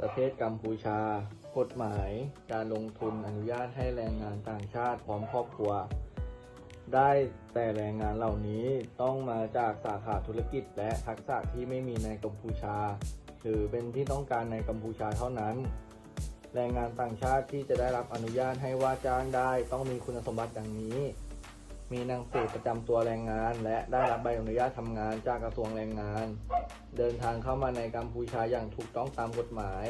ประเทศกัมพูชา กฎหมายการลงทุนอนุญาตให้แรงงานต่างชาติพร้อมครอบครัว ได้แต่แรงงานเหล่านี้ต้องมาจากสาขาธุรกิจและทักษะที่ไม่มีในกัมพูชา หรือเป็นที่ต้องการในกัมพูชาเท่านั้น แรงงานต่างชาติที่จะได้รับอนุญาตให้ว่าจ้างได้ต้องมีคุณสมบัติดังนี้ มีหนังสือประจำตัวแรงงาน และได้รับใบอนุญาตทำงานจากกระทรวงแรงงาน เดินทางเข้ามาในกัมพูชาอย่างถูกต้องตามกฎหมาย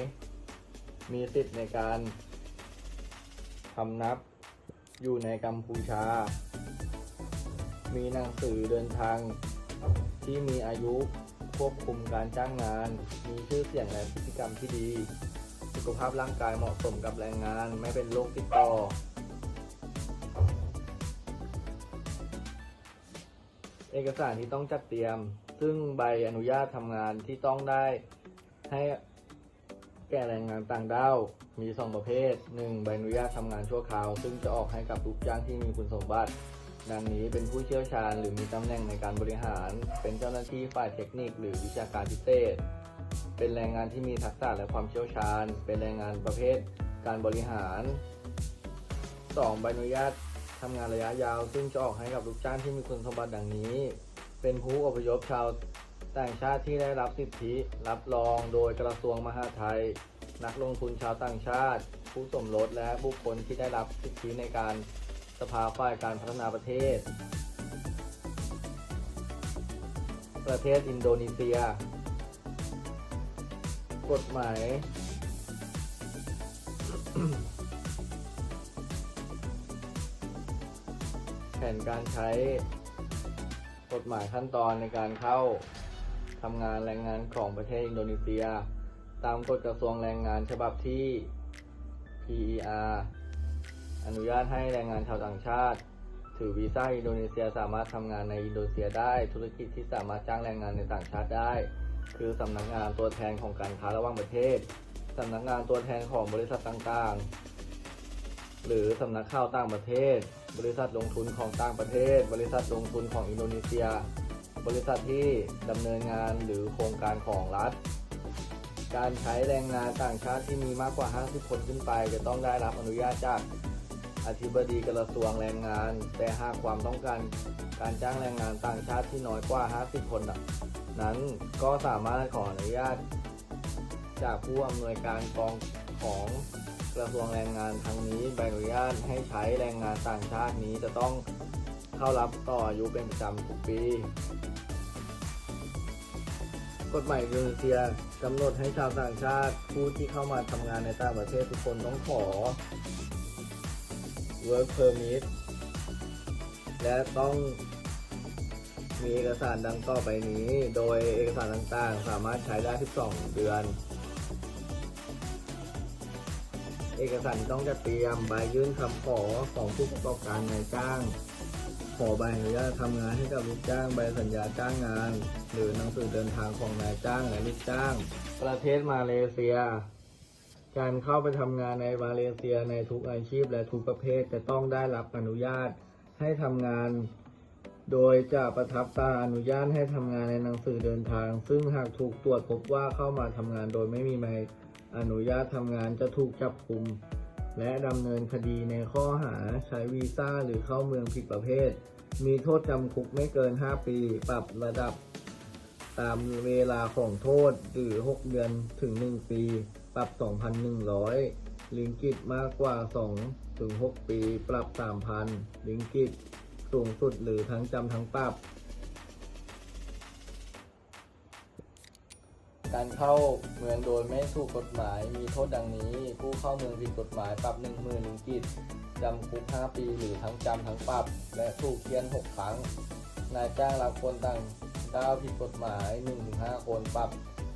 มีสิทธิ์ในการพำนับอยู่ในกัมพูชา มีหนังสือเดินทางที่มีอายุควบคุมการจ้างงาน มีชื่อเสียงและพฤติกรรมที่ดี สุขภาพร่างกายเหมาะสมกับแรงงาน ไม่เป็นโรคติดต่อ เอกสารที่ต้องจัดเตรียม ซึ่งใบอนุญาตทำงานที่ต้องได้ให้แก่แรงงานต่างด้าวมีสองประเภท 1. ใบอนุญาตทำงานชั่วคราว ซึ่งจะออกให้กับลูกจ้างที่มีคุณสมบัติ ดังนี้เป็นผู้เชี่ยวชาญหรือมีตำแหน่งในการบริหาร เป็นเจ้าหน้าที่ฝ่ายเทคนิคหรือวิชาการพิเศษ เป็นแรงงานที่มีทักษะและความเชี่ยวชาญ เป็นแรงงานประเภทการบริหาร 2. ใบอนุญาต ทำงานระยะยาว ซึ่งจะออกให้กับลูกจ้างที่มีคุณสมบัติดังนี้ เป็นผู้อพยพชาวต่างชาติที่ได้รับสิทธิ รับรองโดยกระทรวงมหาดไทย นักลงทุนชาวต่างชาติ ผู้สมรสและบุคคลที่ได้รับสิทธิในการสภาฝ่ายการพัฒนาประเทศ ประเทศอินโดนีเซีย กฎหมาย ผนการใช้กฎหมายขั้นตอนในการเข้าทำงานแรงงานของประเทศอินโดนีเซีย ตามกฎกระทรวงแรงงานฉบับที่ PER อนุญาตให้แรงงานชาวต่างชาติ ถือวีซ่าอินโดนีเซียสามารถทำงานในอินโดนีเซียได้ ธุรกิจที่สามารถจ้างแรงงานในต่างชาติได้ คือสำนักงานตัวแทนของการค้าระหว่างประเทศสำนักงานตัวแทนของบริษัทต่างๆ หรือสำนักข่าวต่างประเทศ บริษัทลงทุนของต่างประเทศ บริษัทลงทุนของอินโดนีเซีย บริษัทที่ดำเนินงานหรือโครงการของรัฐ การใช้แรงงานต่างชาติที่มีมากกว่า 50 คนขึ้นไป จะต้องได้รับอนุญาตจากอธิบดีกระทรวงแรงงาน แต่หากความต้องการการจ้างแรงงานต่างชาติที่น้อยกว่า 50 คนนั้นก็สามารถขออนุญาตจากผู้อำนวยการกองของ กระทรวงแรงงานทั้งนี้ใบอนุญาตให้ใช้แรงงานต่างชาตินี้จะต้องเข้ารับต่ออายุเป็นประจำทุกปี กฎหมายอินโดนีเซียกำหนดให้ชาวต่างชาติผู้ที่เข้ามาทำงานในต่างประเทศทุกคนต้องขอ work permit และต้องมีเอกสารดังต่อไปนี้ โดยเอกสารต่างๆ สามารถใช้ได้ 12 เดือน เอกสารที่ต้องจะเตรียมใบยื่นคำขอของผู้ประกอบการนายจ้าง ขอใบอนุญาตทำงานให้กับลูกจ้างใบสัญญาจ้างงาน หรือหนังสือเดินทางของนายจ้างและลูกจ้าง ประเทศมาเลเซีย การเข้าไปทำงานในมาเลเซียในทุกอาชีพและทุกประเภทจะต้องได้รับอนุญาตให้ทำงานโดยจะประทับตราอนุญาตให้ทำงานในหนังสือเดินทาง ซึ่งหากถูกตรวจพบว่าเข้ามาทำงานโดยไม่มีใบ อนุญาตทำงานจะถูกจับกุม และดำเนินคดีในข้อหาใช้วีซ่าหรือเข้าเมืองผิดประเภท มีโทษจำคุกไม่เกิน 5 ปี ปรับระดับตามเวลาของโทษหรือ 6 เดือนถึง 1 ปี ปรับ 2,100 ลิงกิตมากกว่า 2 ถึง 6 ปี ปรับ 3,000 ลิงกิตสูงสุดหรือทั้งจำทั้งปรับ การเข้าเมืองโดยไม่ถูกกฎหมายมีโทษดังนี้ ผู้เข้าเมืองผิดกฎหมายปรับ1 0,000ลิงกิตจำคุก 5 ปีหรือทั้งจำทั้งปรับ และถูกเคียน 6 ครั้ง นายจ้างรับคนต่างด้าวผิดกฎหมาย 1-5 คนปรับ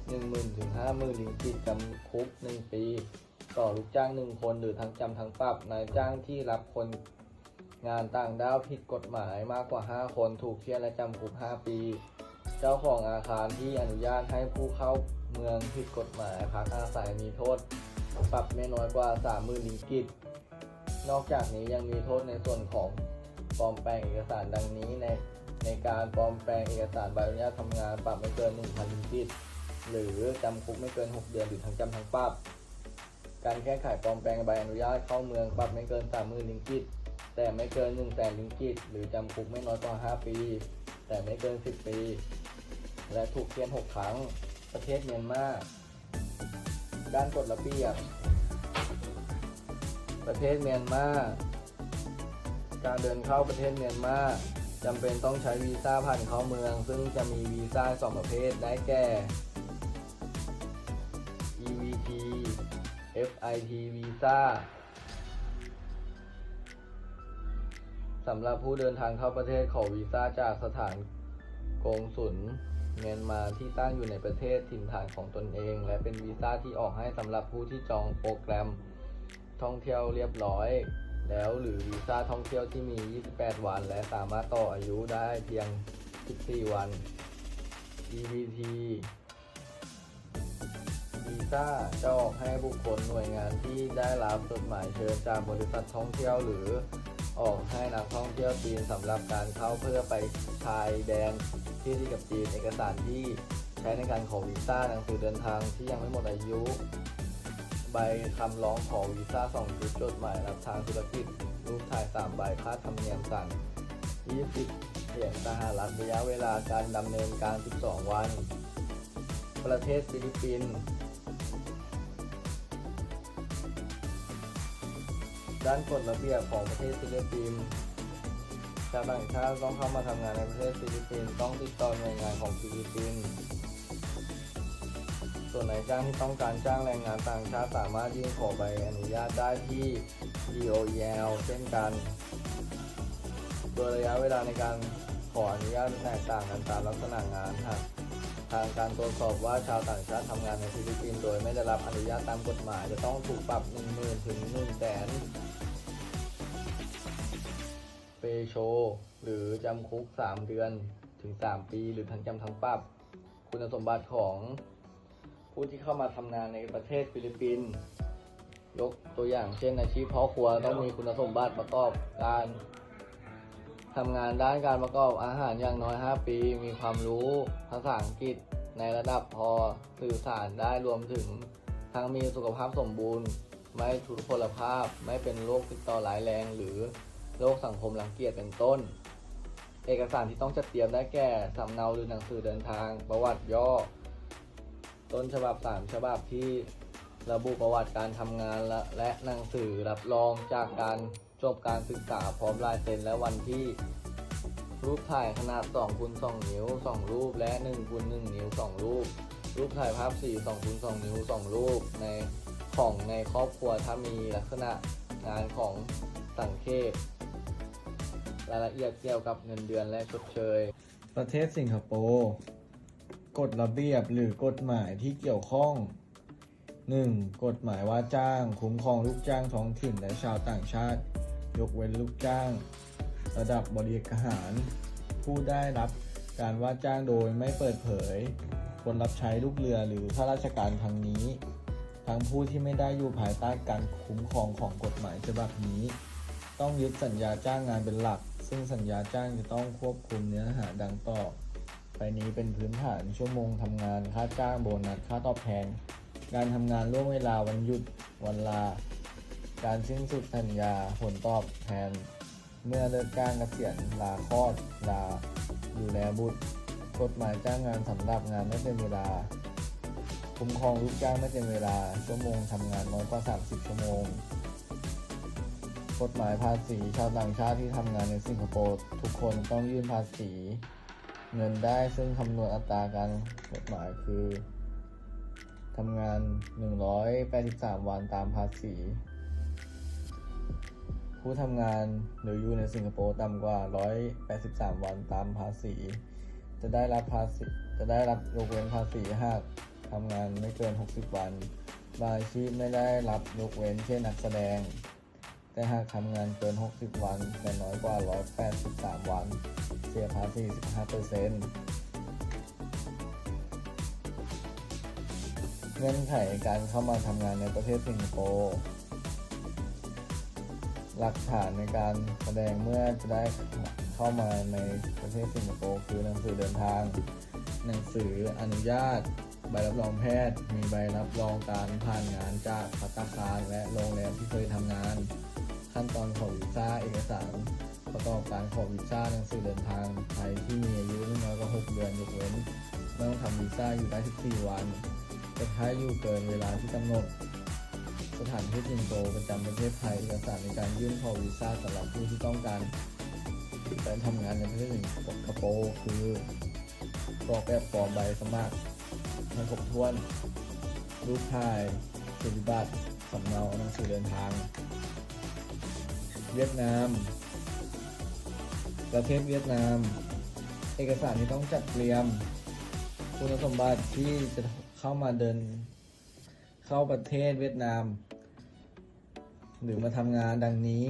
10,000ถึง50,000ลิงกิตจำคุก 1 ปี ต่อลูกจ้าง 1 คนหรือทั้งจำทั้งปรับ นายจ้างที่รับคนงานต่างด้าวผิดกฎหมายมากกว่า 5 คนถูกเคียนและจำคุก 5 ปี จ้าของอาคารที่อนุญาตให้ผู้เข้าเมืองผิดกฎหมายพักอาศัยมีโทษ ปรับไม่น้อยกว่า 30,000ลิงกิต นอกจากนี้ยังมีโทษในส่วนของปลอมแปลงเอกสารดังนี้ในในการปลอมแปลงเอกสารใบอนุญาตทำงานปรับไม่เกิน 1,000ลิงกิต หรือจำคุกไม่เกิน 6 เดือนหรือทั้งจำทั้งปรับ การแก้ไขปลอมแปลงใบอนุญาตเข้าเมืองปรับไม่เกิน 30,000ลิงกิต แต่ไม่เกิน1 0 0 0 0แสนลิงกิต หรือจำคุกไม่น้อยกว่า 5 ปี แต่ไม่เกิน 10 ปี และถูกเพียน 6 ครั้ง ประเทศเมียนมา ด้านกฎระเบียบ ประเทศเมียนมา การเดินเข้าประเทศเมียนมาจำเป็นต้องใช้วีซ่าผ่านเข้าเมือง ซึ่งจะมีวีซ่าสองประเภทได้แก่ EVT FIT วีซ่า สำหรับผู้เดินทางเข้าประเทศขอวีซ่าจากสถานกงสุลเมียนมาที่ตั้งอยู่ในประเทศถิ่นฐานของตนเอง และเป็นวีซ่าที่ออกให้สำหรับผู้ที่จองโปรแกรมท่องเที่ยวเรียบร้อย แล้วหรือวีซ่าท่องเที่ยวที่มี 28 วัน และสามารถต่ออายุได้เพียง 14 วัน EVT วีซ่าจะออกให้บุคคลหน่วยงานที่ได้รับจดหมายเชิญจากบริษัทท่องเที่ยวหรือ ออกให้นักท่องเที่ยวจีนสำหรับการเข้าเพื่อไปชายแดนที่ที่กับจีนเอกสารที่ใช้ในการขอวีซ่าหนังสือเดินทางที่ยังไม่หมดอายุ ใบคำร้องขอวีซ่า2ชุดจดหมายรับทางธุรกิจรูปถ่าย3ใบค่าธรรมเนียมสั่ง20เหรียญสหรัฐระยะเวลาการดำเนินการ 12 วัน ประเทศฟิลิปปินส์ ด้านกฎระเบียบของประเทศฟิลิปปินส์ชาวต่างชาติต้องเข้ามาทำงานในประเทศฟิลิปปินส์ต้องติดต่อหน่วยงานของฟิลิปปินส์ส่วนนายจ้างที่ต้องการจ้างแรงงานต่างชาติสามารถยื่นขอใบอนุญาตได้ที่ DOEL เช่นกัน โดยระยะเวลาในการขออนุญาตแตกต่างกันตามลักษณะงานหากทางการตรวจสอบว่าชาวต่างชาติทำงานในฟิลิปปินส์โดยไม่ได้รับอนุญาตตามกฎหมาย จะต้องถูกปรับ 1 0,000 ถึง 1 0 0 0 0แสน เปโช หรือจำคุก 3 เดือนถึง 3 ปี หรือทั้งจำทั้งปรับ คุณสมบัติของผู้ที่เข้ามาทำงานในประเทศฟิลิปปินส์ยกตัวอย่างเช่นอาชีพพ่อครัวต้องมีคุณสมบัติประกอบการทำงานด้านการประกอบอาหารอย่างน้อย 5 ปี มีความรู้ภาษาอังกฤษในระดับพอสื่อสารได้รวมถึงทั้งมีสุขภาพสมบูรณ์ ไม่ทุพพลภาพ ไม่เป็นโรคติดต่อร้ายแรงหรือ โรคสังคมรังเกียจเป็นต้น เอกสารที่ต้องจัดเตรียมได้แก่สำเนาหรือหนังสือเดินทาง ประวัติย่อ ต้นฉบับสามฉบับที่ระบุประวัติการทำงานและและหนังสือรับรองจากการจบการศึกษาพร้อมลายเซ็นและวันที่ รูปถ่ายขนาด2คูณ2นิ้ว 2 รูป และ1คูณ1นิ้ว 2 รูป รูปถ่ายภาพสี2คูณ2นิ้ว 2 รูปในของในครอบครัวถ้ามีลักษณะงานของสังเขป รายละเอียดเกี่ยวกับเงินเดือนและชดเชย ประเทศสิงคโปร์กฎระเบียบหรือกฎหมายที่เกี่ยวข้อง 1. กฎหมายว่าจ้าง คุ้มครองลูกจ้างท้องถิ่นและชาวต่างชาติ ยกเว้นลูกจ้าง ระดับบริหาร ผู้ได้รับการว่าจ้างโดยไม่เปิดเผย คนรับใช้ลูกเรือหรือข้าราชการทั้งนี้ ทั้งผู้ที่ไม่ได้อยู่ภายใต้การคุ้มครองของกฎหมายฉบับนี้ ต้องยึดสัญญาจ้างงานเป็นหลัก ซึ่งสัญญาจ้างจะต้องควบคุมเนื้อหาดังต่อ ไปนี้เป็นพื้นฐานชั่วโมงทำงานค่าจ้างโบนัสค่าตอบแทน การทำงานล่วงเวลาวันหยุดวันลา การสิ้นสุดสัญญาผลตอบแทน เมื่อเลิกจ้างเกษียณลาคลอดลาดูแลบุตร กฎหมายจ้างงานสำหรับงานไม่เป็นเวลาคุ้มครองลูกจ้างไม่เป็นเวลาชั่วโมงทำงานน้อยกว่า 30 ชั่วโมง กฎหมายภาษีชาวต่างชาติที่ทำงานในสิงคโปร์ทุกคนต้องยื่นภาษี เงินได้ซึ่งคำนวณอัตราการกฎหมายคือทำงาน 183 วันตามภาษี ผู้ทำงานหรืออยู่ในสิงคโปร์ต่ำกว่า 183 วันตามภาษี จะได้รับภาษีจะได้รับยกเว้นภาษีหากทำงานไม่เกิน 60 วัน บางอาชีพไม่ได้รับยกเว้นเช่นนักแสดง แต่หากทำงานเกิน 60 วันแต่น้อยกว่า 183 วัน เสียภาษี 15%เงื่อนไขการเข้ามาทำงานในประเทศสิงคโปร์หลักฐานในการแสดงเมื่อจะได้เข้ามาในประเทศสิงคโปร์คือหนังสือเดินทาง หนังสืออนุญาต ใบรับรองแพทย์ มีใบรับรองการผ่านงานจากภัตตาคารและโรงแรมที่เคยทำงาน ขั้นตอนของวีซ่าเอกสารประกอบการขอวีซ่าหนังสือเดินทางไทยที่มีอายุไม่น้อยกว่า 6 เดือนยกเว้นไม่ต้องทำวีซ่าอยู่ได้ 14 วันแต่ถ้าอยู่เกินเวลาที่กำหนด สถานทูตสิงโตประจำประเทศไทยเอกสารในการยื่นขอวีซ่าสำหรับผู้ที่ต้องการไปทำงานในประเทศสิงคโปร์คือกรอกแบบฟอร์มใบสมัครให้ครบถ้วนรูปถ่ายสุริบัตรสำเนาหนังสือเดินทาง เวียดนาม ประเทศเวียดนาม เอกสารที่ต้องจัดเตรียม คุณสมบัติที่จะเข้ามาเดิน เข้าประเทศเวียดนาม หรือมาทำงานดังนี้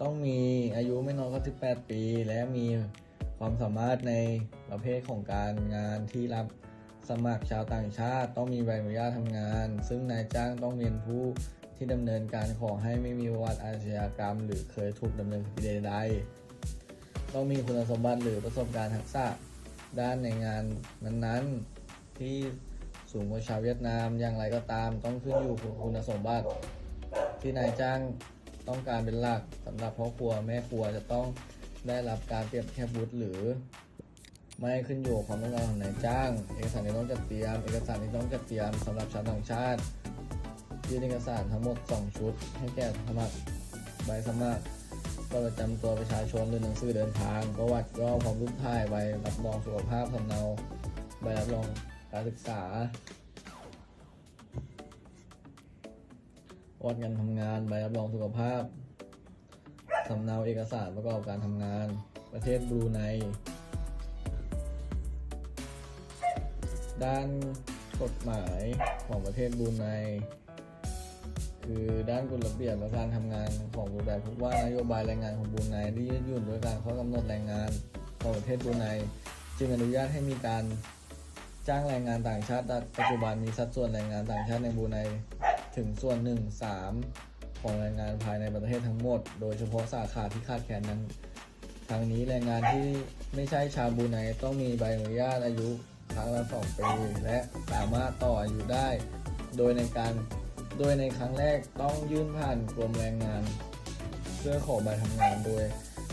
ต้องมีอายุไม่น้อยกว่า18 ปี และมีความสามารถในประเภทของการงานที่รับสมัครชาวต่างชาติ ต้องมีใบอนุญาตทำงาน ซึ่งนายจ้างต้องเป็นผู้ ที่ดำเนินการขอให้ไม่มีประวัติอาชญากรรม หรือเคยถูกดำเนินคดีใดๆต้องมีคุณสมบัติหรือประสบการณ์ทักษะด้านในงานนั้นๆ ที่สูงกว่าชาวเวียดนามอย่างไรก็ตาม ต้องขึ้นอยู่กับคุณสมบัติ ที่นายจ้างต้องการเป็นหลักสำหรับพ่อครัวแม่ครัวจะต้องได้รับการเปรียบเทียบบุตรหรือ ไม่ขึ้นอยู่กับความต้องการของนายจ้าง เอกสารที่ต้องจัดเตรียม เอกสารที่ต้องจัดเตรียมสำหรับชาวต่างชาติ ยื่นเอกสารทั้งหมด 2 ชุด ให้แก่สมัครใบสมัครบัตรประจำตัวประชาชนหรือหนังสือเดินทางประวัติย่อพร้อมรูปถ่ายใบรับรองสุขภาพสำเนาใบรับรองการศึกษาวัดการทำงานใบรับรองสุขภาพสำเนาเอกสารประกอบการทำงาน ประเทศบรูไนด้านกฎหมายของประเทศบรูไน คือด้านกฎระเบียบและการทำงานของบรูไนพบว่านโยบายแรงงานของบรูไนที่ยืดหยุ่นโดยการข้อกำหนดแรงงานของประเทศบรูไนจึงอนุญาตให้มีการจ้างแรงงานต่างชาติปัจจุบันมีสัดส่วนแรงงานต่างชาติในบรูไนถึงส่วนหนึ่งสามของแรงงานภายในประเทศทั้งหมด โดยเฉพาะสาขาที่ขาดแคลนนั้นทางนี้แรงงานที่ไม่ใช่ชาวบรูไนต้องมีใบอนุญาตอายุครั้งละสองปีและสามารถต่ออายุได้ โดยในการ โดยในครั้งแรกต้องยื่นผ่านกรมแรงงาน เพื่อขอใบทำงานโดย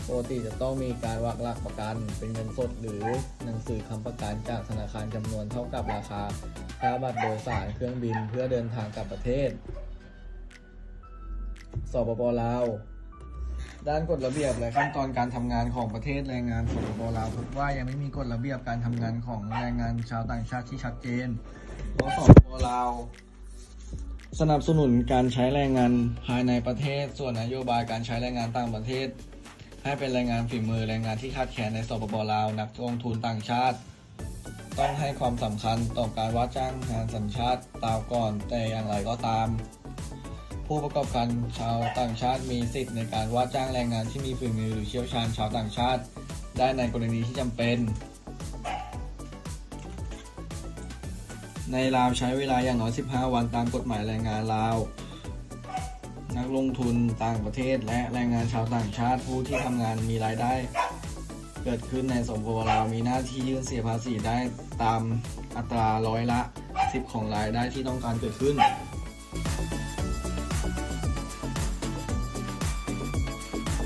ปกติจะต้องมีการวักหลักประกัน เป็นเงินสดหรือหนังสือคำประกันจากธนาคารจำนวนเท่ากับราคาค่าบัตรโดยสารเครื่องบินเพื่อเดินทางกลับประเทศ สปปลาว ด้านกฎระเบียบและขั้นตอนการทำงานของประเทศแรงงานสปปลาวพบว่ายังไม่มีกฎระเบียบการทำงานของแรงงานชาวต่างชาติที่ชัดเจนเพราะสปปลาว สนับสนุนการใช้แรงงานภายในประเทศ ส่วนนโยบายการใช้แรงงานต่างประเทศ ให้เป็นแรงงานฝีมือแรงงานที่ขาดแคลนในสปปลาว นักลงทุนต่างชาติ ต้องให้ความสำคัญต่อการว่าจ้างงานสัญชาติตาวก่อนแต่อย่างไรก็ตาม ผู้ประกอบการชาวต่างชาติมีสิทธิ์ในการว่าจ้างแรงงานที่มีฝีมือหรือเชี่ยวชาญชาวต่างชาติ ได้ในกรณีที่จำเป็น ในลาวใช้เวลาอย่างน้อย 15 วันตามกฎหมายแรงงานลาว นักลงทุนต่างประเทศและแรงงานชาวต่างชาติผู้ที่ทำงานมีรายได้ เกิดขึ้นในสปปลาวมีหน้าที่ยื่นเสียภาษีได้ตามอัตราร้อยละ 10 ของรายได้ที่ต้องการเกิดขึ้น